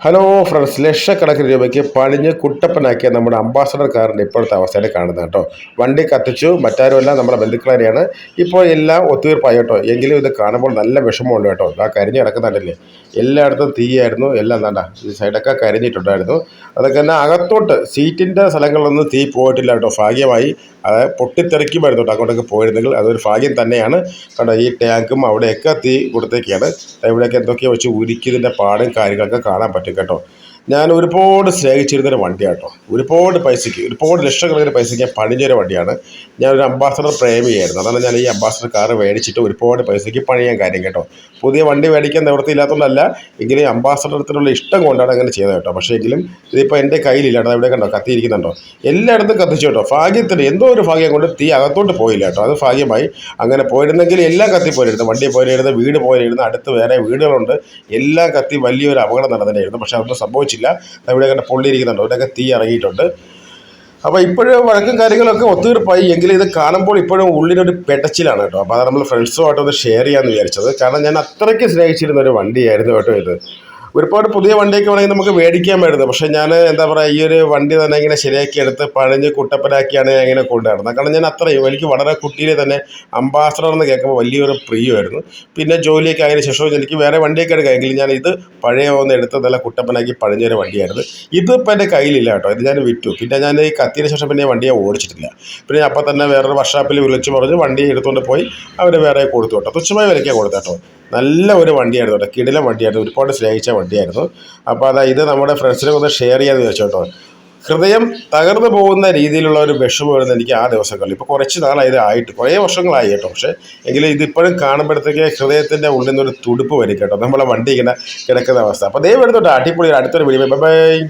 Hello friends ലക്ഷക്കണക്കിന് രൂപയ്ക്ക് പണിഞ്ഞ് കുട്ടപ്പനാക്കിയ നമ്മുടെ അംബാസഡർ കാറിന്റെ ഇപ്പോഴത്തെ അവസ്ഥയിൽ കാണുന്നത് കേട്ടോ. വണ്ടി കത്തിച്ചു മറ്റാരുമല്ല നമ്മുടെ ബന്ധുക്കളാരെയാണ്. ഇപ്പോൾ എല്ലാം ഒത്തുതീർപ്പായി കേട്ടോ. എങ്കിലും ഇത് കാണുമ്പോൾ നല്ല വിഷമമുണ്ട് കേട്ടോ. ആ കരിഞ്ഞ് കിടക്കുന്നുണ്ടല്ലേ? എല്ലായിടത്തും തീയായിരുന്നു എല്ലാം വേണ്ട ഈ സൈഡൊക്കെ കരിഞ്ഞിട്ടുണ്ടായിരുന്നു. അതൊക്കെ തന്നെ അകത്തോട്ട് സീറ്റിന്റെ സ്ഥലങ്ങളിലൊന്നും തീ പോയിട്ടില്ല കേട്ടോ. ഭാഗ്യമായി അത് പൊട്ടിത്തെറിക്കുമായിരുന്നു കേട്ടോ അങ്ങോട്ടൊക്കെ പോയിരുന്നെങ്കിൽ. അതൊരു ഭാഗ്യം തന്നെയാണ്. കേട്ടോ ഈ ടാങ്കും അവിടെയൊക്കെ തീ കൊടുത്തേക്കാണ്. ഇവിടെയൊക്കെ എന്തൊക്കെയോ വെച്ച് ഉരുക്കിയതിന്റെ പാടും കാര്യങ്ങളൊക്കെ കാണാൻ പറ്റും. കേട്ടോ. ഞാൻ ഒരുപാട് സ്നേഹിച്ചിരുന്നൊരു കേട്ടോ ഒരുപാട് പൈസയ്ക്ക് ഒരുപാട് ലക്ഷക്കണക്കിന് പൈസയ്ക്ക് ഞാൻ പണിഞ്ഞൊരു വണ്ടിയാണ്. ഞാനൊരു അംബാസഡർ പ്രേമിയായിരുന്നു. അതാണ് ഞാൻ ഈ അംബാസഡർ കാർ മേടിച്ചിട്ട് ഒരുപാട് പൈസയ്ക്ക് പണിയാൻ കാര്യം കേട്ടോ. പുതിയ വണ്ടി മേടിക്കാൻ നിവൃത്തിയില്ലാത്തതുകൊണ്ടല്ല എങ്കിലും അംബാസഡറത്തിനുള്ള ഇഷ്ടം കൊണ്ടാണ് അങ്ങനെ ചെയ്തത് കേട്ടോ. പക്ഷേ എങ്കിലും ഇതിപ്പോൾ എന്റെ കയ്യിലില്ല കേട്ടോ. കണ്ടോ? കത്തിയിരിക്കുന്നുണ്ടോ? എല്ലായിടത്തും കത്തിച്ചു കേട്ടോ. ഭാഗ്യത്തിന് എന്തോ ഒരു ഭാഗ്യം കൊണ്ട് തീ അകത്തോട്ട് പോയില്ല കേട്ടോ. അത് ഭാഗ്യമായി അങ്ങനെ പോയിരുന്നെങ്കിൽ എല്ലാം കത്തി പോയിരുന്നു. വണ്ടി പോയിരുന്നു വീട് പോയിരുന്നു അടുത്ത് വേറെ വീടുകളുണ്ട്. എല്ലാം കത്തി വലിയൊരു അപകടം നടന്നിട്ടായിരുന്നു പക്ഷേ അതൊന്നും സംഭവിച്ചില്ല. ഇവിടെ കണ്ട പൊള്ളിയിരിക്കുന്നുണ്ട് ഇവിടെയൊക്കെ തീ ഇറങ്ങിയിട്ടുണ്ട്. അപ്പോൾ ഇപ്പോഴും വഴക്കും കാര്യങ്ങളൊക്കെ ഒത്തുതീർപ്പായി. എങ്കിലും ഇത് കാണുമ്പോൾ ഇപ്പോഴും ഉള്ളിനൊരു പെടച്ചിലാണ് കേട്ടോ. അപ്പോൾ അത് നമ്മൾ ഫ്രണ്ട്സുമായിട്ട് ഒന്ന് ഷെയർ ചെയ്യാമെന്ന് വിചാരിച്ചത്. കാരണം ഞാൻ അത്രയ്ക്ക് സ്നേഹിച്ചിരുന്ന ഒരു വണ്ടിയായിരുന്നു കേട്ടോ ഇത്. ഒരുപാട് പുതിയ വണ്ടിയൊക്കെ വേണമെങ്കിൽ നമുക്ക് മേടിക്കാമായിരുന്നു പക്ഷെ ഞാൻ എന്താ പറയുക ഈ ഒരു വണ്ടി തന്നെ ഇങ്ങനെ ശരിയാക്കി എടുത്ത് പഴഞ്ഞ് കുട്ടപ്പനാക്കിയാണ് ഞാൻ ഇങ്ങനെ കൊണ്ടുവരുന്നത്. കാരണം ഞാൻ അത്രയും എനിക്ക് വളരെ കുട്ടിയിലെ തന്നെ അംബാസഡർ എന്ന് കേൾക്കുമ്പോൾ വലിയൊരു പ്രിയമായിരുന്നു. പിന്നെ ജോലിയൊക്കെ ആയതിനു ശേഷം എനിക്ക് വേറെ വണ്ടിയൊക്കെ എടുക്കാമെങ്കിലും ഞാൻ ഇത് പഴയ ഒന്ന് എടുത്ത് നല്ല കുട്ടപ്പനാക്കി പഴഞ്ഞൊരു വണ്ടിയായിരുന്നു. ഇതിപ്പോൾ എന്റെ കയ്യിലില്ല കേട്ടോ. ഇത് ഞാൻ വിറ്റു. പിന്നെ ഞാൻ ഈ കത്തിയതിന് ശേഷം പിന്നെ വണ്ടിയെ ഓടിച്ചിട്ടില്ല. പിന്നെ അപ്പം തന്നെ വേറൊരു വർഷാപ്പിൽ വിളിച്ച് പറഞ്ഞ് വണ്ടി എടുത്തുകൊണ്ട് പോയി അവർ വേറെ കൊടുത്തു കേട്ടോ. തുച്ഛമായ വിലയ്ക്കാണ് കൊടുത്തു കേട്ടോ. നല്ല ഒരു വണ്ടിയായിരുന്നു കേട്ടോ. കിടിലം വണ്ടിയായിരുന്നു. ഒരുപാട് സ്നേഹിച്ച വണ്ടിയായിരുന്നു. അപ്പോൾ അതാ ഇത് നമ്മുടെ ഫ്രണ്ട്സിനെ ഒന്ന് ഷെയർ ചെയ്യാമെന്ന് വെച്ചു കേട്ടോ. ഹൃദയം തകർന്നു പോകുന്ന രീതിയിലുള്ള ഒരു വിഷമമായിരുന്നു എനിക്ക് ആ ദിവസങ്ങളിൽ. ഇപ്പോൾ കുറച്ച് നാളായത് ആയിട്ട്. കുറേ വർഷങ്ങളായി കേട്ടോ. പക്ഷേ എങ്കിലും ഇതിപ്പോഴും കാണുമ്പോഴത്തേക്ക് ഹൃദയത്തിന്റെ ഉള്ളിൽ നിന്നൊരു തുടുപ്പ് വരും കേട്ടോ. നമ്മളെ വണ്ടി ഇങ്ങനെ കിടക്കുന്ന അവസ്ഥ. അപ്പോൾ ദയവ് എടുത്തോട്ടെ അടിപൊളി അടുത്തൊരു വീഡിയോ. ബൈ.